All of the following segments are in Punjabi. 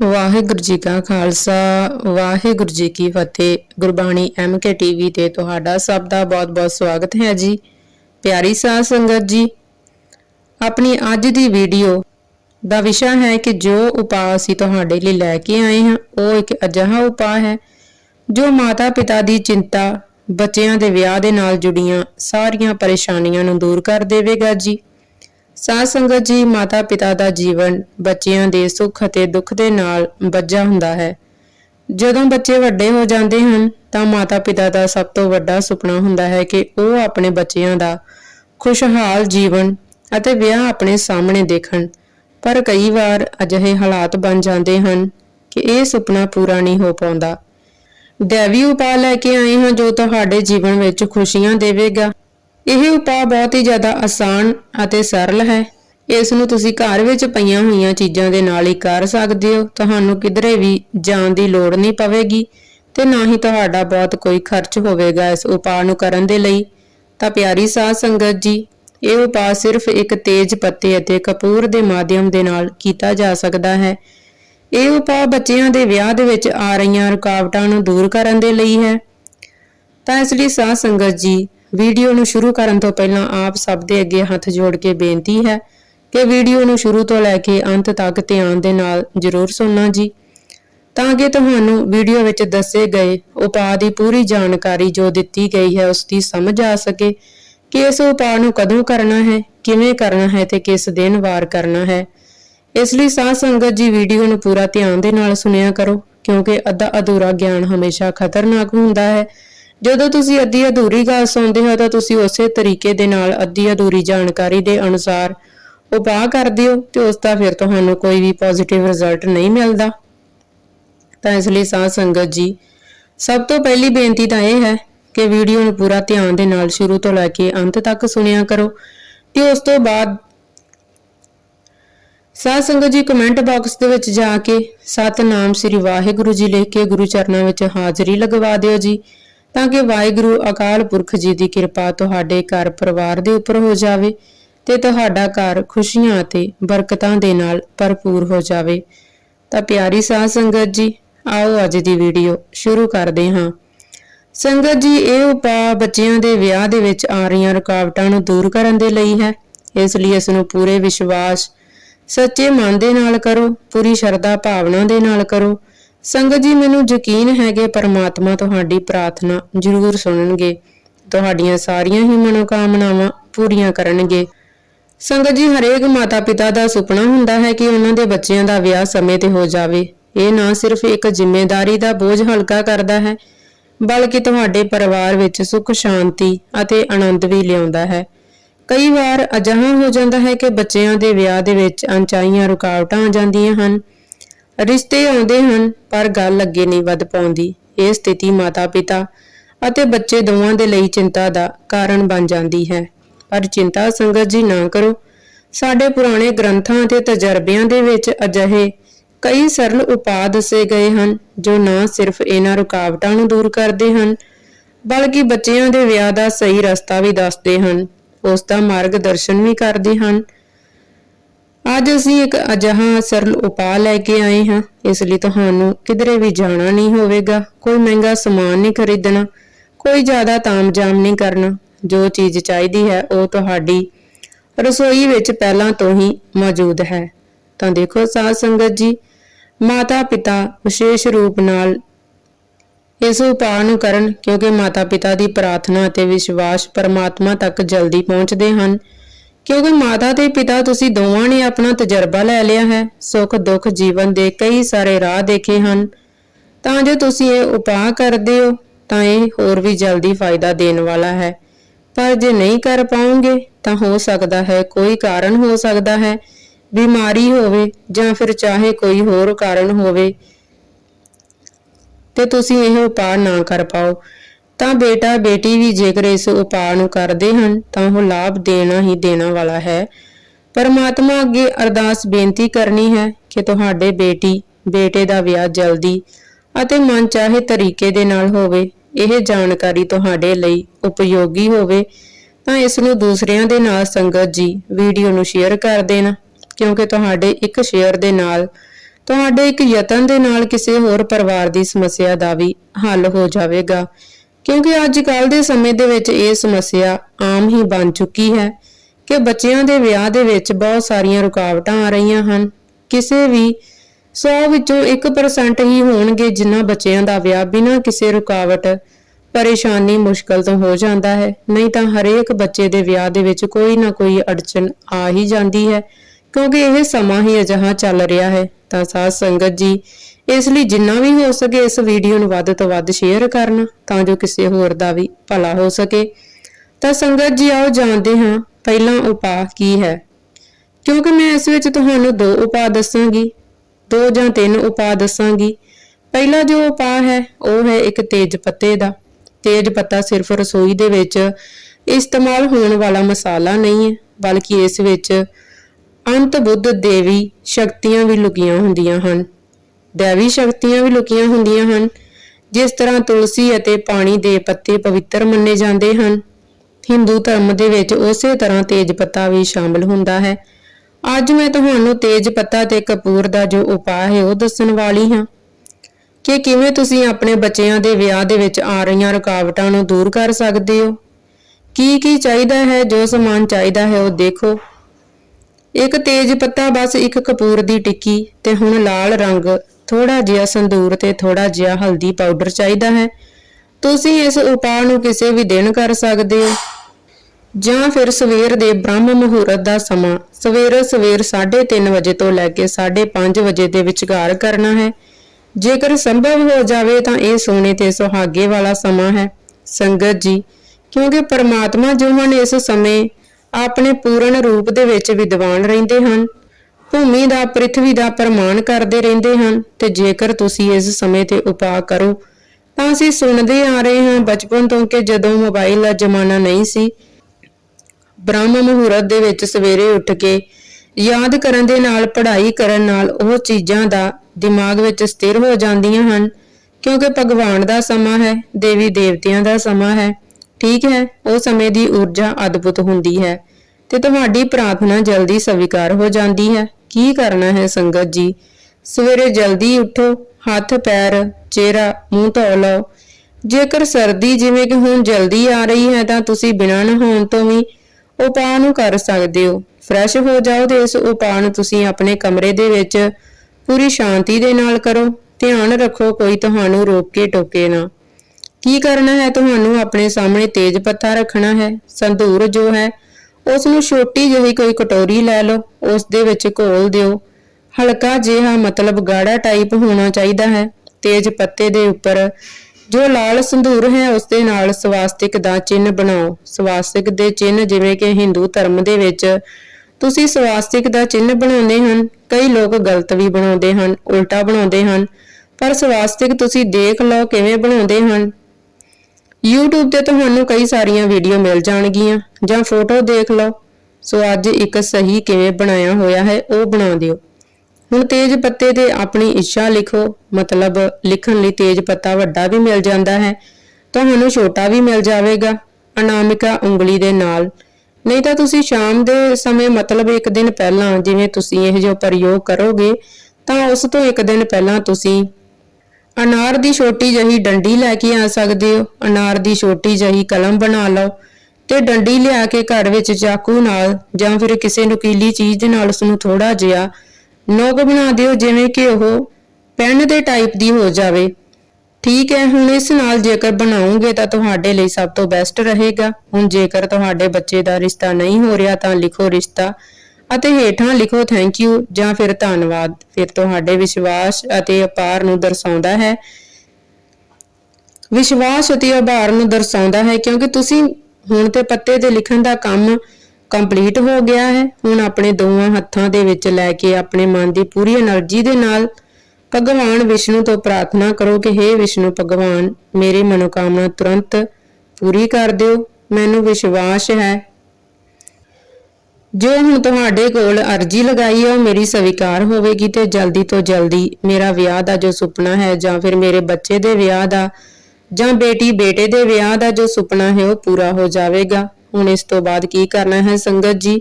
ਵਾਹਿਗੁਰੂ ਜੀ ਕਾ ਖਾਲਸਾ, ਵਾਹਿਗੁਰੂ ਜੀ ਕੀ ਫਤਿਹ। ਗੁਰਬਾਣੀ ਐਮਕੇ ਟੀਵੀ ਤੇ ਤੁਹਾਡਾ ਸਭ ਦਾ ਬਹੁਤ-ਬਹੁਤ ਸਵਾਗਤ ਹੈ ਜੀ। ਪਿਆਰੀ ਸਾਧ ਸੰਗਤ ਜੀ, ਆਪਣੀ ਅੱਜ ਦੀ ਵੀਡੀਓ ਦਾ ਵਿਸ਼ਾ ਹੈ ਕਿ ਜੋ ਉਪਾਅ ਅਸੀਂ ਤੁਹਾਡੇ ਲਈ ਲੈ ਕੇ ਆਏ ਹਾਂ, ਉਹ ਇੱਕ ਅਜਿਹਾ ਉਪਾਅ ਹੈ, ਜੋ ਮਾਤਾ ਪਿਤਾ ਦੀ ਚਿੰਤਾ, ਬੱਚਿਆਂ ਦੇ ਵਿਆਹ ਦੇ ਨਾਲ ਜੁੜੀਆਂ ਸਾਰੀਆਂ ਪਰੇਸ਼ਾਨੀਆਂ ਨੂੰ ਦੂਰ ਕਰ ਦੇਵੇਗਾ ਜੀ। ਸਾਧ ਸੰਗਤ ਜੀ, ਮਾਤਾ ਪਿਤਾ ਦਾ ਜੀਵਨ ਬੱਚਿਆਂ ਦੇ ਸੁੱਖ ਅਤੇ ਦੁੱਖ ਦੇ ਨਾਲ ਬੱਝਾ ਹੁੰਦਾ ਹੈ। ਜਦੋਂ ਬੱਚੇ ਵੱਡੇ ਹੋ ਜਾਂਦੇ ਹਨ, ਤਾਂ ਮਾਤਾ ਪਿਤਾ ਦਾ ਸਭ ਤੋਂ ਵੱਡਾ ਸੁਪਨਾ ਹੁੰਦਾ ਹੈ ਕਿ ਉਹ ਆਪਣੇ ਬੱਚਿਆਂ ਦਾ ਖੁਸ਼ਹਾਲ ਜੀਵਨ ਅਤੇ ਵਿਆਹ ਆਪਣੇ ਸਾਹਮਣੇ ਦੇਖਣ। ਪਰ ਕਈ ਵਾਰ ਅਜਿਹੇ ਹਾਲਾਤ ਬਣ ਜਾਂਦੇ ਹਨ ਕਿ ਇਹ ਸੁਪਨਾ ਪੂਰਾ ਨਹੀਂ ਹੋ ਪਾਉਂਦਾ। ਦੇਵੀ ਉਪਾਅ ਲੈ ਕੇ ਆਏ ਹਾਂ ਜੋ ਤੁਹਾਡੇ ਜੀਵਨ ਵਿੱਚ ਖੁਸ਼ੀਆਂ ਦੇਵੇਗਾ। ਇਹ ਉਪਾਅ ਬਹੁਤ ਹੀ ਜ਼ਿਆਦਾ ਆਸਾਨ ਅਤੇ ਸਰਲ ਹੈ। ਇਸ ਨੂੰ ਤੁਸੀਂ ਘਰ ਵਿੱਚ ਪਈਆਂ ਹੋਈਆਂ ਚੀਜ਼ਾਂ ਦੇ ਨਾਲ ਹੀ ਕਰ ਸਕਦੇ ਹੋ। ਤੁਹਾਨੂੰ ਕਿਧਰੇ ਵੀ ਜਾਣ ਦੀ ਲੋੜ ਨਹੀਂ ਪਵੇਗੀ ਤੇ ਨਾ ਹੀ ਤੁਹਾਡਾ ਬਹੁਤ ਕੋਈ ਖਰਚ ਹੋਵੇਗਾ ਇਸ ਉਪਾਅ ਨੂੰ ਕਰਨ ਦੇ ਲਈ। ਤਾਂ ਪਿਆਰੀ ਸਾਧ ਸੰਗਤ ਜੀ, ਇਹ ਉਪਾਅ ਸਿਰਫ ਇੱਕ ਤੇਜ ਪੱਤੇ ਅਤੇ ਕਪੂਰ ਦੇ ਮਾਧਿਅਮ ਦੇ ਨਾਲ ਕੀਤਾ ਜਾ ਸਕਦਾ ਹੈ। ਇਹ ਉਪਾਅ ਬੱਚਿਆਂ ਦੇ ਵਿਆਹ ਦੇ ਵਿੱਚ ਆ ਰਹੀਆਂ ਰੁਕਾਵਟਾਂ ਨੂੰ ਦੂਰ ਕਰਨ ਦੇ ਲਈ ਹੈ। ਤਾਂ ਇਸ ਲਈ ਸਾਧ ਸੰਗਤ ਜੀ ਵੀਡੀਓ ਨੂੰ ਸ਼ੁਰੂ ਕਰਨ ਤੋਂ ਪਹਿਲਾਂ ਆਪ ਸਭ ਦੇ ਅੱਗੇ ਹੱਥ ਜੋੜ ਕੇ ਬੇਨਤੀ ਹੈ ਕਿ ਵੀਡੀਓ ਨੂੰ ਸ਼ੁਰੂ ਤੋਂ ਲੈ ਕੇ ਅੰਤ ਤੱਕ ਧਿਆਨ ਦੇ ਨਾਲ ਜ਼ਰੂਰ ਸੁਣਨਾ ਜੀ। ਤਾਂ ਕਿ ਤੁਹਾਨੂੰ ਵੀਡੀਓ ਵਿੱਚ ਦੱਸੇ ਗਏ ਉਪਾਅ ਦੀ ਪੂਰੀ ਜਾਣਕਾਰੀ ਜੋ ਦਿੱਤੀ ਗਈ ਹੈ, ਉਸ ਦੀ ਸਮਝ ਆ ਸਕੇ ਕਿ ਇਸ ਉਪਾਅ ਨੂੰ ਕਦੋਂ ਕਰਨਾ ਹੈ, ਕਿਵੇਂ ਕਰਨਾ ਹੈ ਤੇ ਕਿਸ ਦਿਨ ਵਾਰ ਕਰਨਾ ਹੈ। ਇਸ ਲਈ ਸਾਧ ਸੰਗਤ ਜੀ ਵੀਡੀਓ ਨੂੰ ਪੂਰਾ ਧਿਆਨ ਦੇ ਨਾਲ ਸੁਣਿਆ ਕਰੋ, ਕਿਉਂਕਿ ਅੱਧਾ ਅਧੂਰਾ ਗਿਆਨ ਹਮੇਸ਼ਾ ਖਤਰਨਾਕ ਹੁੰਦਾ ਹੈ। ਜਦੋਂ ਤੁਸੀਂ ਅੱਧੀ ਅਧੂਰੀ ਗੱਲ ਸੁਣਦੇ ਹੋ ਤਾਂ ਤੁਸੀਂ ਉਸੇ ਤਰੀਕੇ ਦੇ ਨਾਲ ਅੱਧੀ ਅਧੂਰੀ ਜਾਣਕਾਰੀ ਦੇ ਅਨੁਸਾਰ ਉਪਾਅ ਕਰਦੇ ਹੋ ਤੇ ਉਸ ਦਾ ਫਿਰ ਤੁਹਾਨੂੰ ਕੋਈ ਵੀ ਪੋਜ਼ਿਟਿਵ ਰਿਜ਼ਲਟ ਨਹੀਂ ਮਿਲਦਾ। ਤਾਂ ਇਸ ਲਈ ਸਾਧ ਸੰਗਤ ਜੀ, ਸਭ ਤੋਂ ਪਹਿਲੀ ਬੇਨਤੀ ਤਾਂ ਇਹ ਹੈ ਕਿ ਵੀਡੀਓ ਨੂੰ ਪੂਰਾ ਧਿਆਨ ਦੇ ਨਾਲ ਸ਼ੁਰੂ ਤੋਂ ਲੈ ਕੇ ਅੰਤ ਤੱਕ ਸੁਣਿਆ ਕਰੋ ਤੇ ਉਸ ਤੋਂ ਬਾਅਦ ਸਾਧ ਸੰਗਤ ਜੀ ਕਮੈਂਟ ਬਾਕਸ ਦੇ ਵਿੱਚ ਜਾ ਕੇ ਸਤਨਾਮ ਸ੍ਰੀ ਵਾਹਿਗੁਰੂ ਜੀ ਲਿਖ ਕੇ ਗੁਰੂ ਚਰਨਾਂ ਵਿੱਚ ਹਾਜ਼ਰੀ ਲਗਵਾ ਦਿਓ ਜੀ। ਤਾਂ ਕਿ ਵਾਹਿਗੁਰੂ ਅਕਾਲ ਪੁਰਖ ਜੀ ਦੀ ਕਿਰਪਾ ਤੁਹਾਡੇ ਘਰ ਪਰਿਵਾਰ ਦੇ ਉੱਪਰ ਹੋ ਜਾਵੇ ਤੇ ਤੁਹਾਡਾ ਘਰ ਖੁਸ਼ੀਆਂ ਅਤੇ ਬਰਕਤਾਂ ਦੇ ਨਾਲ ਭਰਪੂਰ ਹੋ ਜਾਵੇ। ਤਾਂ ਪਿਆਰੀ ਸਾਧ ਸੰਗਤ ਜੀ, ਆਓ ਅੱਜ ਦੀ ਵੀਡੀਓ ਸ਼ੁਰੂ ਕਰਦੇ ਹਾਂ। ਸੰਗਤ ਜੀ, ਇਹ ਉਪਾਅ ਬੱਚਿਆਂ ਦੇ ਵਿਆਹ ਦੇ ਵਿੱਚ ਆ ਰਹੀਆਂ ਰੁਕਾਵਟਾਂ ਨੂੰ ਦੂਰ ਕਰਨ ਦੇ ਲਈ ਹੈ। ਇਸ ਲਈ ਇਸ ਨੂੰ ਪੂਰੇ ਵਿਸ਼ਵਾਸ, ਸੱਚੇ ਮਨ ਦੇ ਨਾਲ ਕਰੋ, ਪੂਰੀ ਸ਼ਰਧਾ ਭਾਵਨਾ ਦੇ ਨਾਲ ਕਰੋ। ਸੰਗਤ ਜੀ, ਮੈਨੂੰ ਯਕੀਨ ਹੈ ਕਿ ਪਰਮਾਤਮਾ ਤੁਹਾਡੀ ਪ੍ਰਾਰਥਨਾ ਜ਼ਰੂਰ ਸੁਣਨਗੇ। ਤੁਹਾਡੀਆਂ ਸਾਰੀਆਂ ਹੀ ਮਨੋਕਾਮਨਾਵਾਂ ਪੂਰੀਆਂ ਕਰਨਗੇ। ਸੰਗਤ ਜੀ, ਹਰੇਕ ਮਾਤਾ ਪਿਤਾ ਦਾ ਸੁਪਨਾ ਹੁੰਦਾ ਹੈ ਕਿ ਉਹਨਾਂ ਦੇ ਬੱਚਿਆਂ ਦਾ ਵਿਆਹ ਸਮੇਂ ਤੇ ਹੋ ਜਾਵੇ। ਇਹ ਨਾ ਸਿਰਫ ਇੱਕ ਜ਼ਿੰਮੇਵਾਰੀ ਦਾ ਬੋਝ ਹਲਕਾ ਕਰਦਾ ਹੈ, ਬਲਕਿ ਤੁਹਾਡੇ ਪਰਿਵਾਰ ਵਿੱਚ ਸੁੱਖ, ਸ਼ਾਂਤੀ ਅਤੇ ਆਨੰਦ ਵੀ ਲਿਆਉਂਦਾ ਹੈ। ਕਈ ਵਾਰ ਅਜਿਹਾ ਹੋ ਜਾਂਦਾ ਹੈ ਕਿ ਬੱਚਿਆਂ ਦੇ ਵਿਆਹ ਦੇ ਵਿੱਚ ਅਣਚਾਹੀਆਂ ਰੁਕਾਵਟਾਂ ਆ ਜਾਂਦੀਆਂ ਹਨ। ਰਿਸ਼ਤੇ ਆਉਂਦੇ ਹਨ, ਪਰ ਗੱਲ ਅੱਗੇ ਨਹੀਂ ਵੱਧ ਪਾਉਂਦੀ। ਇਹ ਸਥਿਤੀ ਮਾਤਾ-ਪਿਤਾ ਅਤੇ ਬੱਚੇ ਦੋਵਾਂ ਦੇ ਲਈ ਚਿੰਤਾ ਦਾ ਕਾਰਨ ਬਣ ਜਾਂਦੀ ਹੈ। ਪਰ ਚਿੰਤਾ ਸੰਗਤ ਜੀ ਨਾ ਕਰੋ। ਸਾਡੇ ਪੁਰਾਣੇ ਗ੍ਰੰਥਾਂ ਅਤੇ ਤਜਰਬਿਆਂ ਦੇ ਵਿੱਚ ਅਜਿਹੇ ਕਈ ਸਰਲ ਉਪਾਅ ਦੱਸੇ ਗਏ ਹਨ, ਜੋ ਨਾ ਸਿਰਫ ਇਹਨਾਂ ਰੁਕਾਵਟਾਂ ਨੂੰ ਦੂਰ ਕਰਦੇ ਹਨ, ਬਲਕਿ ਬੱਚਿਆਂ ਦੇ ਵਿਆਹ ਦਾ ਸਹੀ ਰਸਤਾ ਵੀ ਦੱਸਦੇ ਹਨ। ਉਸ ਦਾ ਮਾਰਗਦਰਸ਼ਨ ਵੀ ਕਰਦੇ ਹਨ। ਅੱਜ ਅਸੀਂ ਇੱਕ ਅਜਿਹਾ ਸਰਲ ਉਪਾਅ ਲੈ ਕੇ ਆਏ ਹਾਂ। ਇਸ ਲਈ ਤੁਹਾਨੂੰ ਕਿਧਰੇ ਵੀ ਜਾਣਾ ਨਹੀਂ ਹੋਵੇਗਾ। ਕੋਈ ਮਹਿੰਗਾ ਸਮਾਨ ਨਹੀਂ ਖਰੀਦਣਾ। ਕੋਈ ਜ਼ਿਆਦਾ ਤਾਮਝਾਮ ਨਹੀਂ ਕਰਨਾ। ਜੋ ਚੀਜ਼ ਚਾਹੀਦੀ ਹੈ, ਉਹ ਤੁਹਾਡੀ ਰਸੋਈ ਵਿੱਚ ਪਹਿਲਾਂ ਤੋਂ ਹੀ ਮੌਜੂਦ ਹੈ। ਤਾਂ ਦੇਖੋ ਸਾਧ ਸੰਗਤ ਜੀ ਮਾਤਾ ਪਿਤਾ ਵਿਸ਼ੇਸ਼ ਰੂਪ ਨਾਲ ਇਸ ਉਪਾਅ ਨੂੰ ਕਰਨ ਕਿਉਂਕਿ ਮਾਤਾ ਪਿਤਾ ਦੀ ਪ੍ਰਾਰਥਨਾ ਅਤੇ ਵਿਸ਼ਵਾਸ ਪਰਮਾਤਮਾ ਤੱਕ ਜਲਦੀ ਪਹੁੰਚਦੇ ਹਨ। ਕਿਉਂਕਿ ਮਾਤਾ ਤੇ ਪਿਤਾ ਤੁਸੀਂ ਦੋਵਾਂ ਨੇ ਆਪਣਾ ਤਜਰਬਾ ਲੈ ਲਿਆ ਹੈ, ਸੁੱਖ ਦੁੱਖ ਜੀਵਨ ਦੇ ਕਈ ਸਾਰੇ ਰਾਹ ਦੇਖੇ ਹਨ। ਤਾਂ ਜੋ ਤੁਸੀਂ ਇਹ ਉਪਾਅ ਕਰਦੇ ਹੋ, ਤਾਂ ਇਹ ਹੋਰ ਵੀ ਜਲਦੀ ਫਾਇਦਾ ਦੇਣ ਵਾਲਾ ਹੈ। ਪਰ ਜੇ ਨਹੀਂ ਕਰ ਪਾਉਂਗੇ ਤਾਂ ਹੋ ਸਕਦਾ ਹੈ ਕੋਈ ਕਾਰਨ ਹੋ ਸਕਦਾ ਹੈ, ਬਿਮਾਰੀ ਹੋਵੇ ਜਾਂ ਫਿਰ ਚਾਹੇ ਕੋਈ ਹੋਰ ਕਾਰਨ ਹੋਵੇ। ਤੇ ਤੁਸੀਂ ਇਹ ਉਪਾਅ ਨਾ ਕਰ ਪਾਓ। ਤਾਂ ਬੇਟਾ, ਬੇਟੀ ਵੀ ਜੇਕਰ ਇਸ ਉਪਾਅ ਨੂੰ ਕਰਦੇ ਹਨ, ਤਾਂ ਉਹ ਲਾਭ ਦੇਣਾ ਹੀ ਦੇਣਾ ਵਾਲਾ ਹੈ। ਪਰਮਾਤਮਾ ਅੱਗੇ ਅਰਦਾਸ ਬੇਨਤੀ ਕਰਨੀ ਹੈ ਕਿ ਤੁਹਾਡੇ ਬੇਟੀ, ਬੇਟੇ ਦਾ ਵਿਆਹ ਜਲਦੀ ਅਤੇ ਮਨ ਤਰੀਕੇ ਦੇ ਨਾਲ ਹੋਵੇ। ਇਹ ਜਾਣਕਾਰੀ ਤੁਹਾਡੇ ਲਈ ਉਪਯੋਗੀ ਹੋਵੇ। ਤਾਂ ਇਸ ਨੂੰ ਦੂਸਰਿਆਂ ਦੇ ਨਾਲ ਸੰਗਤ ਜੀ ਵੀਡੀਓ ਨੂੰ ਸ਼ੇਅਰ ਕਰ ਦੇਣਾ, ਕਿਉਂਕਿ ਤੁਹਾਡੇ ਇੱਕ ਸ਼ੇਅਰ ਦੇ ਨਾਲ, ਤੁਹਾਡੇ ਇੱਕ ਯਤਨ ਦੇ ਨਾਲ ਕਿਸੇ ਹੋਰ ਪਰਿਵਾਰ ਦੀ ਸਮੱਸਿਆ ਦਾ ਵੀ ਹੱਲ ਹੋ ਜਾਵੇਗਾ। ਕਿਉਂਕਿ ਅੱਜ ਕੱਲ ਦੇ ਸਮੇਂ ਦੇ ਵਿੱਚ ਇਹ ਸਮੱਸਿਆ ਆਮ ਹੀ ਬਣ ਚੁੱਕੀ ਹੈ ਕਿ ਬੱਚਿਆਂ ਦੇ ਵਿਆਹ ਦੇ ਵਿੱਚ ਬਹੁਤ ਸਾਰੀਆਂ ਰੁਕਾਵਟਾਂ ਆ ਰਹੀਆਂ ਹਨ। ਕਿਸੇ ਵੀ 100 ਵਿੱਚੋਂ 1% ਹੀ ਹੋਣਗੇ ਜਿਨ੍ਹਾਂ ਬੱਚਿਆਂ ਦਾ ਵਿਆਹ ਬਿਨਾਂ ਕਿਸੇ ਰੁਕਾਵਟ, ਪਰੇਸ਼ਾਨੀ ਮੁਸ਼ਕਲ ਤੋਂ ਹੋ ਜਾਂਦਾ ਹੈ। ਨਹੀਂ ਤਾਂ ਹਰੇਕ ਬੱਚੇ ਦੇ ਵਿਆਹ ਦੇ ਵਿੱਚ ਕੋਈ ਨਾ ਕੋਈ ਅੜਚਨ ਆ ਹੀ ਜਾਂਦੀ ਹੈ। ਕਿਉਂਕਿ ਇਹ ਸਮਾਂ ਹੀ ਅਜਿਹਾ ਚੱਲ ਰਿਹਾ ਹੈ। ਤਾਂ ਸਾਧ ਸੰਗਤ ਜੀ ਇਸ ਲਈ ਜਿੰਨਾ ਵੀ ਹੋ ਸਕੇ ਇਸ ਵੀਡੀਓ ਨੂੰ ਵੱਧ ਤੋਂ ਵੱਧ ਸ਼ੇਅਰ ਕਰਨਾ, ਤਾਂ ਜੋ ਕਿਸੇ ਹੋਰ ਦਾ ਵੀ ਭਲਾ ਹੋ ਸਕੇ। ਤਾਂ ਸੰਗਤ ਜੀ, ਆਓ ਜਾਣਦੇ ਹਾਂ ਪਹਿਲਾ ਉਪਾਅ ਕੀ ਹੈ। ਕਿਉਂਕਿ ਮੈਂ ਇਸ ਵਿੱਚ ਤੁਹਾਨੂੰ ਦੋ ਉਪਾਅ ਦੱਸਾਂਗੀ, ਦੋ ਜਾਂ ਤਿੰਨ ਉਪਾਅ ਦੱਸਾਂਗੀ। ਪਹਿਲਾ ਜੋ ਉਪਾਅ ਹੈ, ਉਹ ਹੈ ਇੱਕ ਤੇਜ ਪੱਤੇ ਦਾ। ਤੇਜ ਪੱਤਾ ਸਿਰਫ ਰਸੋਈ ਦੇ ਵਿੱਚ ਇਸਤੇਮਾਲ ਹੋਣ ਵਾਲਾ ਮਸਾਲਾ ਨਹੀਂ ਹੈ, ਬਲਕਿ ਇਸ ਵਿੱਚ ਅੰਤ ਬੁੱਧ ਦੇਵੀ ਸ਼ਕਤੀਆਂ ਵੀ ਲੁਕੀਆਂ ਹੁੰਦੀਆਂ ਹਨ। ਦੇਵੀ ਸ਼ਕਤੀਆਂ ਵੀ ਲੁਕੀਆਂ ਹੁੰਦੀਆਂ ਹਨ, ਜਿਸ ਤਰ੍ਹਾਂ ਤੁਲਸੀ ਅਤੇ ਪਾਣੀ ਦੇ ਪੱਤੇ ਪਵਿੱਤਰ ਮੰਨੇ ਜਾਂਦੇ ਹਨ। ਹਿੰਦੂ ਧਰਮ ਦੇ ਵਿੱਚ ਉਸੇ ਤਰ੍ਹਾਂ ਤੇਜ ਪੱਤਾ ਵੀ ਸ਼ਾਮਲ ਹੁੰਦਾ ਹੈ। ਅੱਜ ਮੈਂ ਤੁਹਾਨੂੰ ਤੇਜ ਪੱਤਾ ਤੇ ਕਪੂਰ ਦਾ ਜੋ ਉਪਾਅ ਹੈ, ਉਹ ਦੱਸਣ ਵਾਲੀ ਹਾਂ। ਕਿ ਕਿਵੇਂ ਤੁਸੀਂ ਆਪਣੇ ਬੱਚਿਆਂ ਦੇ ਵਿਆਹ ਦੇ ਵਿੱਚ ਆ ਰਹੀਆਂ ਰੁਕਾਵਟਾਂ ਨੂੰ ਦੂਰ ਕਰ ਸਕਦੇ ਹੋ? ਕੀ ਕੀ ਚਾਹੀਦਾ ਹੈ, ਜੋ ਸਮਾਨ ਚਾਹੀਦਾ ਹੈ, ਉਹ ਦੇਖੋ। ਇੱਕ ਤੇਜ ਪੱਤਾ ਬਸ ਇੱਕ ਕਪੂਰ ਦੀ ਟਿੱਕੀ ਤੇ ਹੁਣ ਲਾਲ ਰੰਗ ਥੋੜਾ ਜਿਹਾ ਸੰਦੂਰ ਤੇ ਥੋੜਾ ਜਿਹਾ ਹਲਦੀ ਪਾਊਡਰ ਚਾਹੀਦਾ ਹੈ। ਤੁਸੀਂ ਇਸ ਉਪਾਅ ਨੂੰ ਕਿਸੇ ਵੀ ਦਿਨ ਕਰ ਸਕਦੇ ਹੋ। ਜਾਂ ਫਿਰ ਸਵੇਰ ਦੇ ਬ੍ਰਹਮ ਮੁਹੂਰਤ ਦਾ ਸਮਾਂ ਸਵੇਰ ਸਵੇਰ 3:30 ਵਜੇ ਤੋਂ ਲੈ ਕੇ 5:30 ਵਜੇ ਦੇ ਵਿਚਕਾਰ ਕਰਨਾ ਹੈ। ਜੇਕਰ ਸੰਭਵ ਹੋ ਜਾਵੇ ਤਾਂ ਇਹ ਸੋਨੇ ਤੇ ਸੁਹਾਗੇ ਵਾਲਾ ਸਮਾਂ ਹੈ। ਸੰਗਤ ਜੀ, ਕਿਉਂਕਿ ਪਰਮਾਤਮਾ ਜੋ ਹਨ ਇਸ ਸਮੇਂ ਆਪਣੇ ਪੂਰਨ ਰੂਪ ਦੇ ਵਿੱਚ ਵਿਦਵਾਨ ਰਹਿੰਦੇ ਹਨ। ਭੂਮੀ ਦਾ ਪ੍ਰithvi ਦਾ ਪ੍ਰਮਾਣ ਕਰਦੇ ਰਹਿੰਦੇ ਹਨ ਤੇ ਜੇਕਰ ਤੁਸੀਂ ਇਸ ਸਮੇਂ ਤੇ ਉਪਾਅ ਕਰੋ, ਤਾਂ ਅਸੀਂ ਸੁਣਦੇ ਆ ਰਹੇ ਹਾਂ ਬਚਪਨ ਤੋਂ ਕਿ ਜਦੋਂ ਮੋਬਾਈਲ ਦਾ ਜ਼ਮਾਨਾ ਨਹੀਂ ਸੀ, ਬ੍ਰਹਮ ਮੁਹੂਰਤ ਦੇ ਵਿੱਚ ਸਵੇਰੇ ਉੱਠ ਕੇ ਯਾਦ ਕਰਨ ਦੇ ਨਾਲ, ਪੜ੍ਹਾਈ ਕਰਨ ਨਾਲ ਉਹ ਚੀਜ਼ਾਂ ਦਾ ਦਿਮਾਗ ਵਿੱਚ ਸਥਿਰ ਹੋ ਜਾਂਦੀਆਂ ਹਨ, ਕਿਉਂਕਿ ਭਗਵਾਨ ਦਾ ਸਮਾਂ ਹੈ, ਦੇਵੀ ਦੇਵਤਿਆਂ ਦਾ ਸਮਾਂ ਹੈ, ਠੀਕ ਹੈ, ਉਹ ਸਮੇਂ ਦੀ ਊਰਜਾ ਅਦਭੁਤ ਹੁੰਦੀ ਹੈ ਤੇ ਤੁਹਾਡੀ ਪ੍ਰਾਰਥਨਾ ਜਲਦੀ ਸਵੀਕਾਰ ਹੋ ਜਾਂਦੀ ਹੈ। ਕੀ ਕਰਨਾ ਹੈ ਸੰਗਤ ਜੀ? ਸਵੇਰੇ ਜਲਦੀ ਉੱਠੋ, ਹੱਥ, ਪੈਰ, ਚਿਹਰਾ, ਮੂੰਹ ਧੋ ਲਓ। ਜੇਕਰ ਸਰਦੀ ਜਿਵੇਂ ਕਿ ਹੁਣ ਜਲਦੀ ਆ ਰਹੀ ਹੈ ਤਾਂ ਤੁਸੀਂ ਬਿਨਾਂ ਨਹਾਉਣ ਤੋਂ ਵੀ ਉਪਾਅ ਨੂੰ ਕਰ ਸਕਦੇ ਹੋ। ਫਰੈਸ਼ ਹੋ ਜਾਓ ਤੇ ਇਸ ਉਪਾਅ ਨੂੰ ਤੁਸੀਂ ਆਪਣੇ ਕਮਰੇ ਦੇ ਵਿੱਚ ਪੂਰੀ ਸ਼ਾਂਤੀ ਦੇ ਨਾਲ ਕਰੋ। ਧਿਆਨ ਰੱਖੋ ਕੋਈ ਤੁਹਾਨੂੰ ਰੋਕ ਕੇ ਟੋਕੇ ਨਾ। ਕੀ ਕਰਨਾ ਹੈ? ਤੁਹਾਨੂੰ ਆਪਣੇ ਸਾਹਮਣੇ ਤੇਜ ਪੱਤਾ ਰੱਖਣਾ ਹੈ। ਸੰਧੂਰ ਜੋ ਹੈ ਉਸ ਨੂੰ ਛੋਟੀ ਜਿਹੀ ਕੋਈ ਕਟੋਰੀ ਲੈ ਲਓ ਉਸ ਦੇ ਵਿੱਚ ਘੋਲ ਦਿਓ। ਹਲਕਾ ਜਿਹਾ ਮਤਲਬ ਗਾੜਾ ਟਾਈਪ ਹੋਣਾ ਚਾਹੀਦਾ ਹੈ। ਤੇਜ ਪੱਤੇ ਦੇ ਉੱਪਰ, ਜੋ ਲਾਲ ਸੰਧੂਰ ਹੈ ਉਸ ਦੇ ਨਾਲ ਸਵਾਸਤਿਕ ਦਾ ਚਿੰਨ੍ਹ ਬਣਾਓ। ਸਵਾਸਤਿਕ ਦੇ ਚਿੰਨ੍ਹ ਜਿਵੇਂ ਕਿ ਹਿੰਦੂ ਧਰਮ ਦੇ ਵਿੱਚ ਤੁਸੀਂ ਸਵਾਸਤਿਕ ਦਾ ਚਿੰਨ੍ਹ ਬਣਾਉਂਦੇ ਹਨ, ਕਈ ਲੋਕ ਗਲਤ ਵੀ ਬਣਾਉਂਦੇ ਹਨ, ਉਲਟਾ ਬਣਾਉਂਦੇ ਹਨ, ਪਰ ਸਵਾਸਤਿਕ ਤੁਸੀਂ ਦੇਖ ਲਓ ਕਿਵੇਂ ਬਣਾਉਂਦੇ ਹਨ। YouTube ਤੇ ਤੁਹਾਨੂੰ ਕਈ ਸਾਰੀਆਂ ਵੀਡੀਓ ਮਿਲ ਜਾਣਗੀਆਂ, ਜਾਂ ਫੋਟੋ ਦੇਖ ਲਓ। ਸੋ ਅੱਜ ਇੱਕ ਸਹੀ ਕਿਵੇਂ ਬਣਾਇਆ ਹੋਇਆ ਹੈ, ਉਹ ਬਣਾ ਦਿਓ। ਹੁਣ ਤੇਜ ਪੱਤੇ ਤੇ ਆਪਣੀ ਇੱਛਾ ਲਿਖੋ। ਮਤਲਬ, ਲਿਖਣ ਲਈ ਤੇਜ ਪੱਤਾ ਵੱਡਾ ਵੀ ਮਿਲ ਜਾਂਦਾ ਹੈ। ਤੁਹਾਨੂੰ ਛੋਟਾ ਵੀ ਮਿਲ ਜਾਵੇਗਾ, ਅਨਾਮਿਕਾ ਉਂਗਲੀ ਦੇ ਨਾਲ। ਨਹੀਂ ਤਾਂ ਤੁਸੀਂ ਸ਼ਾਮ ਦੇ ਸਮੇਂ, ਮਤਲਬ ਇੱਕ ਦਿਨ ਪਹਿਲਾਂ, ਜਿਵੇਂ ਤੁਸੀਂ ਇਹ ਜੋ ਪ੍ਰਯੋਗ ਕਰੋਗੇ, ਤਾਂ ਉਸ ਤੋਂ ਇੱਕ ਦਿਨ ਪਹਿਲਾਂ ਤੁਸੀਂ ਅਨਾਰ ਦੀ ਛੋਟੀ ਜਹੀ ਡੰਡੀ ਲੈ ਕੇ ਆ ਸਕਦੇ ਹੋ। ਅਨਾਰ ਦੀ ਛੋਟੀ ਜਹੀ ਕਲਮ ਬਣਾ ਲਓ ਤੇ ਡੰਡੀ ਲਿਆ ਕੇ ਘਰ ਵਿੱਚ ਚਾਕੂ ਨਾਲ ਜਾਂ ਫਿਰ ਕਿਸੇ ਨੁਕੀਲੀ ਚੀਜ਼ ਦੇ ਨਾਲ ਉਸ ਨੂੰ ਥੋੜਾ ਜਿਹਾ ਨੋਕ ਬਣਾ ਦਿਓ, ਜਿਵੇਂ ਕਿ ਉਹ ਪੈਨ ਦੇ ਟਾਈਪ ਦੀ ਹੋ ਜਾਵੇ। ਠੀਕ ਹੈ, ਹੁਣ ਇਸ ਨਾਲ ਜੇਕਰ ਬਣਾਉਂਗੇ ਤਾਂ ਤੁਹਾਡੇ ਲਈ ਸਭ ਤੋਂ ਬੈਸਟ ਰਹੇਗਾ। ਹੁਣ ਜੇਕਰ ਤੁਹਾਡੇ ਬੱਚੇ ਦਾ ਰਿਸ਼ਤਾ ਨਹੀਂ ਹੋ ਰਿਹਾ ਤਾਂ ਲਿਖੋ ਰਿਸ਼ਤਾ। ਅਤੇ ਹੇਠਾਂ ਲਿਖੋ ਥੈਂਕ ਯੂ ਜਾਂ ਫਿਰ ਧੰਨਵਾਦ। ਫਿਰ ਤੁਹਾਡੇ ਵਿਸ਼ਵਾਸ ਅਤੇ ਅਪਾਰ ਨੂੰ ਦਰਸਾਉਂਦਾ ਹੈ। ਵਿਸ਼ਵਾਸ ਅਤੇ ਆਭਾਰ ਨੂੰ ਦਰਸਾਉਂਦਾ ਹੈ ਕਿਉਂਕਿ ਤੁਸੀਂ ਹੁਣ ਤੇ ਪੱਤੇ ਤੇ ਲਿਖਣ ਦਾ ਕੰਮ ਕੰਪਲੀਟ ਹੋ ਗਿਆ ਹੈ। ਹੁਣ ਆਪਣੇ ਦੋਵਾਂ ਹੱਥਾਂ ਦੇ ਵਿੱਚ ਲੈ ਕੇ ਆਪਣੇ ਮਨ ਦੀ ਪੂਰੀ એનર્ਜੀ ਦੇ ਨਾਲ ਭਗਵਾਨ ਵਿਸ਼ਨੂੰ ਤੋਂ ਪ੍ਰਾਰਥਨਾ ਕਰੋ ਕਿ हे ਵਿਸ਼ਨੂੰ ਭਗਵਾਨ, ਮੇਰੀ ਮਨੋਕਾਮਨਾ ਤੁਰੰਤ ਪੂਰੀ ਕਰ ਦਿਓ। ਮੈਨੂੰ ਵਿਸ਼ਵਾਸ ਹੈ ਜੋ ਹੁਣ ਤੁਹਾਡੇ ਕੋਲ ਅਰਜੀ ਲਗਾਈ ਹੈ ਉਹ ਮੇਰੀ ਸਵੀਕਾਰ ਹੋਵੇਗੀ ਤੇ ਜਲਦੀ ਤੋਂ ਜਲਦੀ ਮੇਰਾ ਵਿਆਹ ਦਾ ਜੋ ਸੁਪਨਾ ਹੈ ਜਾਂ ਫਿਰ ਮੇਰੇ ਬੱਚੇ ਦੇ ਵਿਆਹ ਦਾ ਜਾਂ ਬੇਟੀ ਬੇਟੇ ਦੇ ਵਿਆਹ ਦਾ ਜੋ ਸੁਪਨਾ ਹੈ, ਉਹ ਪੂਰਾ ਹੋ ਜਾਵੇਗਾ। ਹੁਣ ਇਸ ਤੋਂ ਬਾਅਦ ਕੀ ਕਰਨਾ ਹੈ ਸੰਗਤ ਜੀ?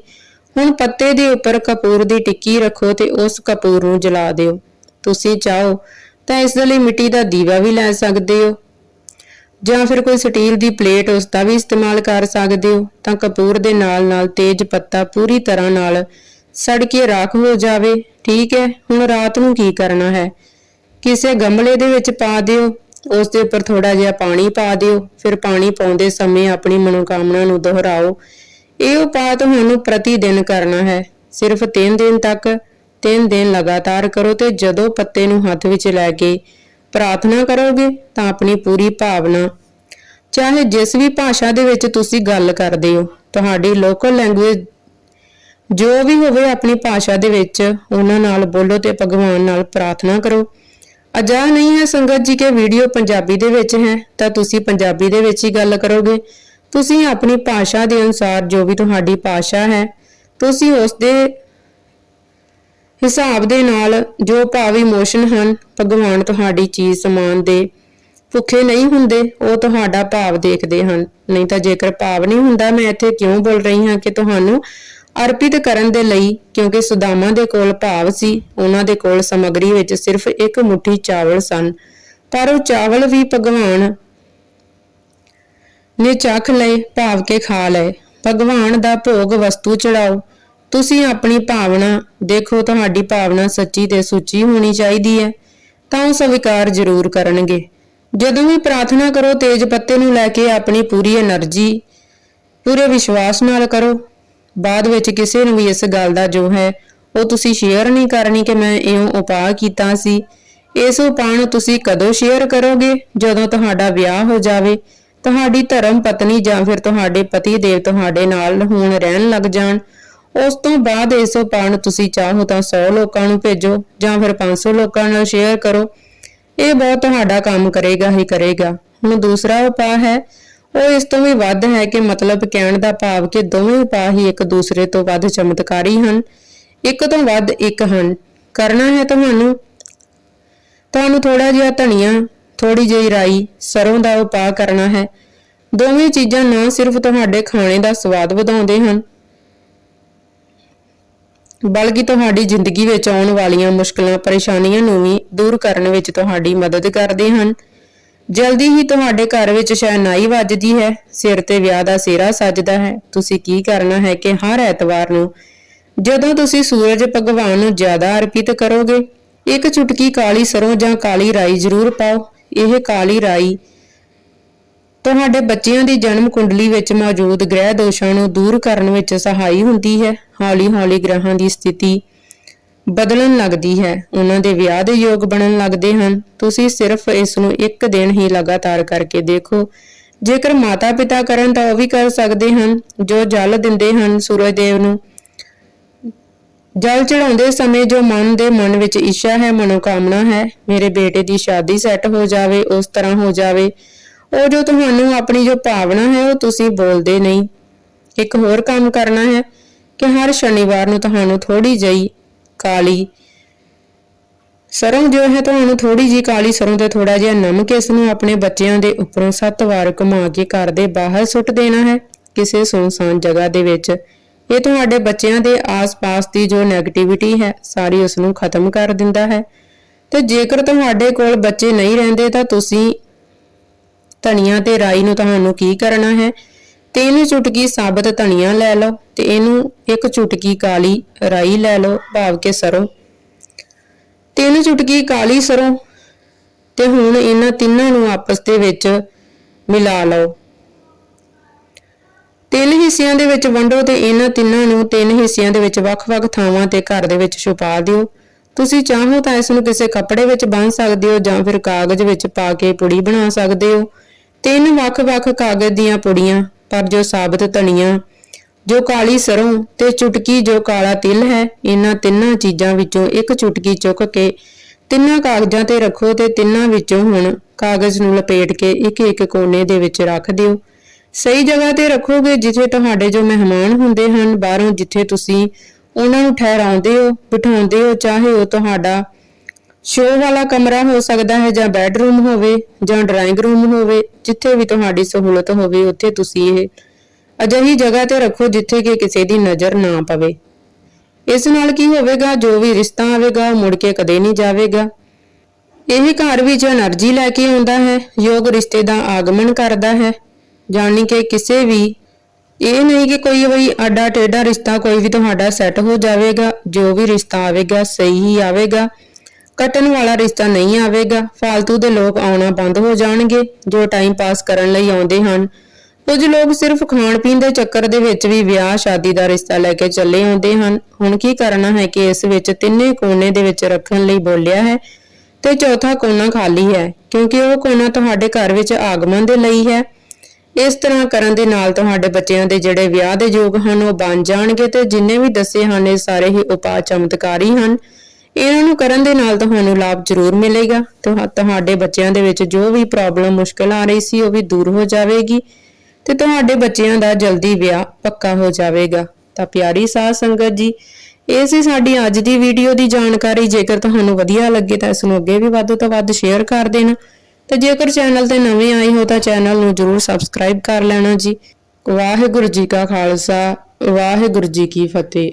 ਹੁਣ ਪੱਤੇ ਦੇ ਉੱਪਰ ਕਪੂਰ ਦੀ ਟਿੱਕੀ ਰੱਖੋ ਤੇ ਉਸ ਕਪੂਰ ਨੂੰ ਜਲਾ ਦਿਓ। ਤੁਸੀਂ ਚਾਹੋ ਤਾਂ ਇਸ ਦੇ ਲਈ ਮਿੱਟੀ ਦਾ ਦੀਵਾ ਵੀ ਲੈ ਸਕਦੇ ਹੋ। ਜਾਂ ਫਿਰ ਕੋਈ ਸਟੀਲ ਦੀ ਪਲੇਟ ਉਸ ਦਾ ਵੀ ਇਸਤੇਮਾਲ ਕਰ ਸਕਦੇ ਹੋ, ਤਾਂ ਕਪੂਰ ਦੇ ਨਾਲ ਨਾਲ ਤੇਜ ਪੱਤਾ ਪੂਰੀ ਤਰ੍ਹਾਂ ਨਾਲ ਸੜ ਕੇ ਰਾਖ ਹੋ ਜਾਵੇ, ਠੀਕ ਹੈ? ਹੁਣ ਰਾਤ ਨੂੰ ਕੀ ਕਰਨਾ ਹੈ? ਕਿਸੇ ਗਮਲੇ ਦੇ ਵਿੱਚ ਪਾ ਦਿਓ, ਉਸ ਦੇ ਉੱਪਰ ਥੋੜਾ ਜਿਹਾ ਪਾਣੀ ਪਾ ਦਿਓ, ਫਿਰ ਪਾਣੀ ਪਾਉਂਦੇ ਸਮੇਂ ਆਪਣੀ ਮਨੋਕਾਮਨਾ ਨੂੰ ਦੁਹਰਾਓ। ਇਹ ਉਪਾਅ ਤੁਹਾਨੂੰ ਪ੍ਰਤੀ ਦਿਨ ਕਰਨਾ ਹੈ, ਸਿਰਫ 3 ਦਿਨ ਤੱਕ। 3 ਦਿਨ ਲਗਾਤਾਰ ਕਰੋ ਤੇ ਜਦੋਂ ਪੱਤੇ ਨੂੰ ਹੱਥ ਵਿੱਚ ਲੈ ਕੇ ਪ੍ਰਾਰਥਨਾ ਕਰੋਗੇ ਤਾਂ ਆਪਣੀ ਪੂਰੀ ਭਾਵਨਾ। ਚਾਹੇ ਜਿਸ ਵੀ ਭਾਸ਼ਾ ਦੇ ਵਿੱਚ ਤੁਸੀਂ ਗੱਲ ਕਰਦੇ ਹੋ, ਤੁਹਾਡੀ ਲੋਕਲ ਲੈਂਗੁਏਜ ਜੋ ਵੀ ਹੋਵੇ ਆਪਣੀ ਭਾਸ਼ਾ ਦੇ ਵਿੱਚ, ਉਹਨਾਂ ਨਾਲ ਬੋਲੋ ਤੇ ਭਗਵਾਨ ਨਾਲ ਪ੍ਰਾਰਥਨਾ ਕਰੋ। ਅਜਾ ਨਹੀਂ ਹੈ ਸੰਗਤ ਜੀ ਕਿ ਵੀਡੀਓ ਪੰਜਾਬੀ ਦੇ ਵਿੱਚ ਹੈ, ਤਾਂ ਤੁਸੀਂ ਪੰਜਾਬੀ ਦੇ ਵਿੱਚ ਹੀ ਗੱਲ ਕਰੋਗੇ। ਤੁਸੀਂ ਆਪਣੀ ਭਾਸ਼ਾ ਦੇ ਅਨੁਸਾਰ ਜੋ ਵੀ ਤੁਹਾਡੀ ਭਾਸ਼ਾ ਹੈ, ਤੁਸੀਂ ਉਸ ਦੇ ਹਿਸਾਬ ਦੇ ਨਾਲ ਜੋ ਭਾਵ ਇਮੋਸ਼ਨ ਹਨ, ਭਗਵਾਨ ਤੁਹਾਡੀ ਚੀਜ਼ ਸਮਾਨ ਦੇ। ਭੁੱਖੇ ਨਹੀਂ ਹੁੰਦੇ, ਉਹ ਤੁਹਾਡਾ ਭਾਵ ਦੇਖਦੇ ਹਨ। ਨਹੀਂ ਤਾਂ ਜੇਕਰ ਭਾਵ ਨਹੀਂ ਹੁੰਦਾ, ਮੈਂ ਇੱਥੇ ਕਿਉਂ ਬੋਲ ਰਹੀ ਹਾਂ ਕਿ ਤੁਹਾਨੂੰ ਅਰਪਿਤ ਕਰਨ ਦੇ ਲਈ, ਕਿਉਂਕਿ ਸੁਦਾਮਾ ਦੇ ਕੋਲ ਭਾਵ ਸੀ, ਉਹਨਾਂ ਦੇ ਕੋਲ ਸਮੱਗਰੀ ਵਿੱਚ ਸਿਰਫ ਇੱਕ ਮੁਠੀ ਚਾਵਲ ਸਨ। ਪਰ ਉਹ ਚਾਵਲ ਵੀ ਭਗਵਾਨ ਨੇ ਚੱਖ ਲਏ, ਭਾਵ ਕੇ ਖਾ ਲਏ। ਭਗਵਾਨ ਦਾ ਭੋਗ ਵਸਤੂ ਚੜਾਓ। ਤੁਸੀਂ ਆਪਣੀ ਭਾਵਨਾ ਦੇਖੋ, ਤੁਹਾਡੀ ਭਾਵਨਾ ਸੱਚੀ ਤੇ ਸੁੱਚੀ ਹੋਣੀ ਚਾਹੀਦੀ ਹੈ, ਤਾਂ ਉਹ ਸਵੀਕਾਰ ਜ਼ਰੂਰ ਕਰਨਗੇ। ਜਦੋਂ ਵੀ ਪ੍ਰਾਰਥਨਾ ਕਰੋ, ਤੇਜ ਪੱਤੇ ਨੂੰ ਲੈ ਕੇ ਆਪਣੀ ਪੂਰੀ એનર્ਜੀ, ਪੂਰੇ ਵਿਸ਼ਵਾਸ ਨਾਲ ਕਰੋ। ਬਾਅਦ ਵਿੱਚ ਕਿਸੇ ਨੂੰ ਵੀ ਇਸ ਗੱਲ ਦਾ ਜੋ ਹੈ, ਉਹ ਤੁਸੀਂ ਸ਼ੇਅਰ ਨਹੀਂ ਕਰਨੀ ਕਿ ਮੈਂ ਇਉਂ ਉਪਾਅ ਕੀਤਾ ਸੀ। ਇਸ ਉਪਾਅ ਨੂੰ ਤੁਸੀਂ ਕਦੋਂ ਸ਼ੇਅਰ ਕਰੋਗੇ? ਜਦੋਂ ਤੁਹਾਡਾ ਵਿਆਹ ਹੋ ਜਾਵੇ, ਤੁਹਾਡੀ ਧਰਮ ਪਤਨੀ ਜਾਂ ਫਿਰ ਤੁਹਾਡੇ ਪਤੀ ਦੇਵ ਤੁਹਾਡੇ ਨਾਲ ਹੁਣ ਰਹਿਣ ਲੱਗ ਜਾਣ ਉਸ ਤੋਂ ਬਾਅਦ ਇਸ ਉਪਾਅ ਨੂੰ ਤੁਸੀਂ ਚਾਹੋ ਤਾਂ 100 ਲੋਕਾਂ ਨੂੰ ਭੇਜੋ, ਜਾਂ ਫਿਰ 500 ਲੋਕਾਂ ਨਾਲ ਸ਼ੇਅਰ ਕਰੋ। ਇਹ ਬਹੁਤ ਤੁਹਾਡਾ ਕੰਮ ਕਰੇਗਾ ਹੀ ਕਰੇਗਾ। ਹੁਣ ਦੂਸਰਾ ਉਪਾਅ ਹੈ, ਉਹ ਇਸ ਤੋਂ ਵੀ ਵੱਧ ਹੈ ਕਿ ਮਤਲਬ ਕਹਿਣ ਦਾ ਭਾਵ ਕਿ ਦੋਵੇਂ ਉਪਾਅ ਹੀ ਇੱਕ ਦੂਸਰੇ ਤੋਂ ਵੱਧ ਚਮਤਕਾਰੀ ਹਨ। ਇੱਕ ਤੋਂ ਵੱਧ ਇੱਕ ਹਨ। ਕਰਨਾ ਹੈ ਤੁਹਾਨੂੰ। ਤੁਹਾਨੂੰ ਥੋੜਾ ਜਿਹਾ ਧਨੀਆ ਥੋੜੀ ਜਿਹੀ ਰਾਈ ਸਰੋਂ ਦਾ ਉਪਾਅ ਕਰਨਾ ਹੈ। ਦੋਵੇਂ ਚੀਜ਼ਾਂ ਨਾ ਸਿਰਫ ਤੁਹਾਡੇ ਖਾਣੇ ਦਾ ਸਵਾਦ ਵਧਾਉਂਦੇ ਹਨ ਬਲਕਿ ਤੁਹਾਡੀ ਜ਼ਿੰਦਗੀ ਵਿੱਚ ਆਉਣ ਵਾਲੀਆਂ ਮੁਸ਼ਕਲਾਂ, ਪਰੇਸ਼ਾਨੀਆਂ ਨੂੰ ਵੀ ਦੂਰ ਕਰਨ ਵਿੱਚ ਤੁਹਾਡੀ ਮਦਦ ਕਰਦੇ ਹਨ। ਜਲਦੀ ਹੀ ਤੁਹਾਡੇ ਘਰ ਵਿੱਚ ਸ਼ਹਿਨਾਈ ਵੱਜਦੀ ਹੈ, ਸਿਰ ਤੇ ਵਿਆਹ ਦਾ ਸਿਹਰਾ ਸੱਜਦਾ ਹੈ। ਤੁਸੀਂ ਕੀ ਕਰਨਾ ਹੈ ਕਿ ਹਰ ਐਤਵਾਰ ਨੂੰ ਜਦੋਂ ਤੁਸੀਂ ਸੂਰਜ ਭਗਵਾਨ ਨੂੰ ਜ਼ਿਆਦਾ ਅਰਪਿਤ ਕਰੋਗੇ, ਇੱਕ ਚੁਟਕੀ ਕਾਲੀ ਸਰੋਂ ਜਾਂ ਕਾਲੀ ਰਾਈ ਜ਼ਰੂਰ ਪਾਓ। ਇਹ ਕਾਲੀ ਰਾਈ ਤੁਹਾਡੇ ਬੱਚਿਆਂ ਦੀ ਜਨਮ ਕੁੰਡਲੀ ਵਿੱਚ ਮੌਜੂਦ ਗ੍ਰਹਿ ਦੋਸ਼ਾਂ ਨੂੰ ਦੂਰ ਕਰਨ ਵਿੱਚ ਸਹਾਈ ਹੁੰਦੀ ਹੈ। ਹੌਲੀ-ਹੌਲੀ ਗ੍ਰਹਾਂ ਦੀ ਸਥਿਤੀ ਬਦਲਣ ਲੱਗਦੀ ਹੈ। ਉਹਨਾਂ ਦੇ ਵਿਆਹ ਦੇ ਯੋਗ ਬਣਨ ਲੱਗਦੇ ਹਨ। ਤੁਸੀਂ ਸਿਰਫ ਇਸ ਨੂੰ ਇੱਕ ਦਿਨ ਹੀ ਲਗਾਤਾਰ ਕਰਕੇ ਦੇਖੋ। ਜੇਕਰ ਮਾਤਾ-ਪਿਤਾ ਕਰਨ ਤਾਂ ਉਹ ਵੀ ਕਰ ਸਕਦੇ ਹਨ। ਜੋ ਜਲ ਦਿੰਦੇ ਹਨ ਸੂਰਜ ਦੇਵ ਨੂੰ। ਜਲ ਚੜਾਉਂਦੇ ਸਮੇਂ ਜੋ ਮਨ ਦੇ ਮਨ ਵਿੱਚ ਇੱਛਾ ਹੈ, ਮਨੋਕਾਮਨਾ ਹੈ, ਮੇਰੇ ਬੇਟੇ ਦੀ ਸ਼ਾਦੀ ਸੈੱਟ ਹੋ ਜਾਵੇ, ਉਸ ਤਰ੍ਹਾਂ ਹੋ ਜਾਵੇ। ਉਹ ਜੋ ਤੁਹਾਨੂੰ ਆਪਣੀ ਜੋ ਭਾਵਨਾ ਹੈ, ਉਹ ਤੁਸੀਂ ਬੋਲਦੇ ਨਹੀਂ। ਇੱਕ ਹੋਰ ਕੰਮ ਕਰਨਾ ਹੈ ਕਿ ਹਰ ਸ਼ਨੀਵਾਰ ਨੂੰ ਤੁਹਾਨੂੰ ਥੋੜੀ ਜਿਹੀ ਕਾਲੀ ਸਰੋਂ ਜੋ ਹੈ, ਤੁਹਾਨੂੰ ਥੋੜੀ ਜਿਹੀ ਕਾਲੀ ਸਰੋਂ ਤੇ ਥੋੜਾ ਜਿਹਾ ਨਮਕ ਇਸ ਨੂੰ ਆਪਣੇ ਬੱਚਿਆਂ ਦੇ ਉੱਪਰੋਂ ਸੱਤ ਵਾਰ ਘੁਮਾ ਕੇ ਘਰ ਦੇ ਬਾਹਰ ਸੁੱਟ ਦੇਣਾ ਹੈ, ਕਿਸੇ ਸੁਨਸਾਨ ਜਗ੍ਹਾ ਦੇ ਵਿੱਚ। ਇਹ ਤੁਹਾਡੇ ਬੱਚਿਆਂ ਦੇ ਆਸ-ਪਾਸ ਦੀ ਜੋ ਨੈਗੇਟਿਵਿਟੀ ਹੈ, ਸਾਰੀ ਉਸ ਨੂੰ ਖਤਮ ਕਰ ਦਿੰਦਾ ਹੈ। ਤੇ ਜੇਕਰ ਤੁਹਾਡੇ ਕੋਲ ਬੱਚੇ ਨਹੀਂ ਰਹਿੰਦੇ, ਤਾਂ ਤੁਸੀਂ ਧਨੀਆ ਤੇ ਰਾਈ ਨੂੰ ਤੁਹਾਨੂੰ ਕੀ ਕਰਨਾ ਹੈ? ਤਿੰਨ ਚੁਟਕੀ ਸਾਬਤ ਧਨੀਆ ਲੈ ਲਓ ਤੇ ਇਹਨੂੰ ਇੱਕ ਚੁਟਕੀ ਕਾਲੀ ਰਾਈ ਲੈ ਲਓ ਭਾਵ ਕੇ ਸਰੋਂ। ਤਿੰਨ ਚੁਟਕੀ ਕਾਲੀ ਸਰੋਂ ਤੇ ਹੁਣ ਇਹਨਾਂ ਤਿੰਨਾਂ ਨੂੰ ਆਪਸ ਦੇ ਵਿੱਚ ਮਿਲਾ ਲਓ। ਤਿੰਨ ਹਿੱਸਿਆਂ ਦੇ ਵਿੱਚ ਵੰਡੋ ਤੇ ਇਹਨਾਂ ਤਿੰਨਾਂ ਨੂੰ ਤਿੰਨ ਹਿੱਸਿਆਂ ਦੇ ਵਿੱਚ ਵੱਖ-ਵੱਖ ਥਾਵਾਂ ਤੇ ਘਰ ਦੇ ਵਿੱਚ ਛੁਪਾ ਦਿਓ। ਤੁਸੀਂ ਚਾਹੋ ਤਾਂ ਇਸ ਨੂੰ ਕਿਸੇ ਕੱਪੜੇ ਵਿੱਚ ਬੰਨ੍ਹ ਸਕਦੇ ਹੋ ਜਾਂ ਫਿਰ ਕਾਗਜ਼ ਵਿੱਚ ਪਾ ਕੇ ਪੁੜੀ ਬਣਾ ਸਕਦੇ ਹੋ। ਤਿੰਨ ਵੱਖ-ਵੱਖ ਕਾਗਜ਼ ਦੀਆਂ ਪੁੜੀਆਂ, ਪਰ ਜੋ ਸਾਬਤ ਧਨੀਆ, ਜੋ ਕਾਲੀ ਸਰੋਂ ਤੇ ਚੁਟਕੀ ਜੋ ਕਾਲਾ ਤਿਲ ਹੈ, ਇਹਨਾਂ ਤਿੰਨਾਂ ਚੀਜ਼ਾਂ ਵਿੱਚੋਂ ਇੱਕ ਚੁਟਕੀ ਚੁੱਕ ਕੇ ਤਿੰਨਾਂ ਕਾਗਜ਼ਾਂ ਤੇ ਰੱਖੋ ਤੇ ਤਿੰਨਾਂ ਵਿੱਚੋਂ ਹੁਣ ਕਾਗਜ਼ ਨੂੰ ਲਪੇਟ ਕੇ ਇੱਕ ਇੱਕ ਕੋਨੇ ਦੇ ਵਿੱਚ ਰੱਖ ਦਿਓ। ਸਹੀ ਜਗ੍ਹਾ ਤੇ ਰੱਖੋਗੇ ਜਿੱਥੇ ਤੁਹਾਡੇ ਜੋ ਮਹਿਮਾਨ ਹੁੰਦੇ ਹਨ, ਬਾਹਰੋਂ ਜਿੱਥੇ ਤੁਸੀਂ ਉਹਨਾਂ ਨੂੰ ਠਹਿਰਾਉਂਦੇ ਹੋ, ਬਿਠਾਉਂਦੇ ਹੋ, ਚਾਹੇ ਉਹ ਤੁਹਾਡਾ ਸ਼ੋਅ ਵਾਲਾ ਕਮਰਾ ਹੋ ਸਕਦਾ ਹੈ ਜਾਂ ਬੈੱਡਰੂਮ ਹੋਵੇ ਜਾਂ ਡਰਾਇੰਗ ਰੂਮ ਹੋਵੇ, ਜਿੱਥੇ ਵੀ ਤੁਹਾਡੀ ਸਹੂਲਤ ਹੋਵੇ, ਉੱਥੇ ਤੁਸੀਂ ਇਹ ਅਜਿਹੀ ਜਗ੍ਹਾ ਤੇ ਰੱਖੋ ਜਿੱਥੇ ਕਿ ਕਿਸੇ ਦੀ ਨਜ਼ਰ ਨਾ ਪਵੇ। ਇਸ ਨਾਲ ਕੀ ਹੋਵੇਗਾ? ਜੋ ਵੀ ਰਿਸ਼ਤਾ ਆਵੇਗਾ, ਮੁੜ ਕੇ ਕਦੇ ਨਹੀਂ ਜਾਵੇਗਾ। ਇਹ ਘਰ ਵਿੱਚ એનર્ਜੀ ਲੈ ਕੇ ਆਉਂਦਾ ਹੈ, ਯੋਗ ਰਿਸ਼ਤੇ ਦਾ ਆਗਮਨ ਕਰਦਾ ਹੈ। ਜਾਣੀ ਕਿ ਕਿਸੇ ਵੀ, ਇਹ ਨਹੀਂ ਕਿ ਕੋਈ ਵੀ ਆਡਾ ਟੇਡਾ ਰਿਸ਼ਤਾ ਕੋਈ ਵੀ ਤੁਹਾਡਾ ਸੈੱਟ ਹੋ ਜਾਵੇਗਾ, ਜੋ ਵੀ ਰਿਸ਼ਤਾ ਆਵੇਗਾ, ਸਹੀ ਹੀ ਆਵੇਗਾ। ਕੱਟਣ ਵਾਲਾ ਰਿਸ਼ਤਾ ਨਹੀਂ ਆਵੇਗਾ। ਫਾਲਤੂ ਦੇ ਲੋਕ ਆਉਣਾ ਬੰਦ ਹੋ ਜਾਣਗੇ, ਜੋ ਟਾਈਮ ਪਾਸ ਕਰਨ ਲਈ ਆਉਂਦੇ ਹਨ। ਕੁਝ ਲੋਕ ਸਿਰਫ ਖਾਣ ਪੀਣ ਦੇ ਚੱਕਰ ਦੇ ਵਿੱਚ ਵੀ ਵਿਆਹ, ਸ਼ਾਦੀ ਦਾ ਰਿਸ਼ਤਾ ਲੈ ਕੇ ਚੱਲੇ ਆਉਂਦੇ ਹਨ। ਹੁਣ ਕੀ ਕਰਨਾ ਹੈ ਕਿ ਇਸ ਵਿੱਚ ਤਿੰਨੇ ਕੋਨੇ ਦੇ ਵਿੱਚ ਰੱਖਣ ਲਈ ਬੋਲਿਆ ਹੈ ਤੇ ਚੌਥਾ ਕੋਨਾ ਖਾਲੀ ਹੈ, ਕਿਉਂਕਿ ਉਹ ਕੋਨਾ ਤੁਹਾਡੇ ਘਰ ਵਿੱਚ ਆਗਮਨ ਦੇ ਲਈ ਹੈ। ਇਸ ਤਰ੍ਹਾਂ ਕਰਨ ਦੇ ਨਾਲ ਤੁਹਾਡੇ ਬੱਚਿਆਂ ਦੇ ਜਿਹੜੇ ਵਿਆਹ ਦੇ ਯੋਗ ਹਨ, ਉਹ ਬਣ ਜਾਣਗੇ ਤੇ ਜਿੰਨੇ ਵੀ ਦੱਸੇ ਹਨ, ਇਹ ਸਾਰੇ ਹੀ ਉਪਾਅ ਚਮਤਕਾਰੀ ਹਨ। ਇਹਨਾਂ ਨੂੰ ਕਰਨ ਦੇ ਨਾਲ ਤੁਹਾਨੂੰ ਲਾਭ ਜ਼ਰੂਰ ਮਿਲੇਗਾ। ਤੁਹਾ- ਤੁਹਾਡੇ ਬੱਚਿਆਂ ਦੇ ਵਿੱਚ ਜੋ ਵੀ ਪ੍ਰੋਬਲਮ ਮੁਸ਼ਕਲ ਆ ਰਹੀ ਸੀ ਉਹ ਵੀ ਦੂਰ ਹੋ ਜਾਵੇਗੀ। ਤੇ ਤੁਹਾਡੇ ਬੱਚਿਆਂ ਦਾ ਜਲਦੀ ਵਿਆਹ ਪੱਕਾ ਹੋ ਜਾਵੇਗਾ। ਤਾਂ ਪਿਆਰੀ ਸਾਧ ਸੰਗਤ ਜੀ, ਇਹ ਸੀ ਸਾਡੀ ਅੱਜ ਦੀ ਵੀਡੀਓ ਦੀ ਜਾਣਕਾਰੀ। ਜੇਕਰ ਤੁਹਾਨੂੰ ਵਧੀਆ ਲੱਗੇ ਤਾਂ ਇਸ ਨੂੰ ਅੱਗੇ ਵੀ ਵੱਧ ਤੋਂ ਵੱਧ ਸ਼ੇਅਰ ਕਰ ਦੇਣਾ। ਤੇ ਜੇਕਰ ਚੈਨਲ ਤੇ ਨਵੇਂ ਆਏ ਹੋ ਤਾਂ ਚੈਨਲ ਨੂੰ ਜਰੂਰ ਸਬਸਕ੍ਰਾਈਬ ਕਰ ਲੈਣਾ ਜੀ। ਵਾਹਿਗੁਰੂ ਜੀ ਕਾ ਖਾਲਸਾ, ਵਾਹਿਗੁਰੂ ਜੀ ਕੀ ਫਤਿਹ।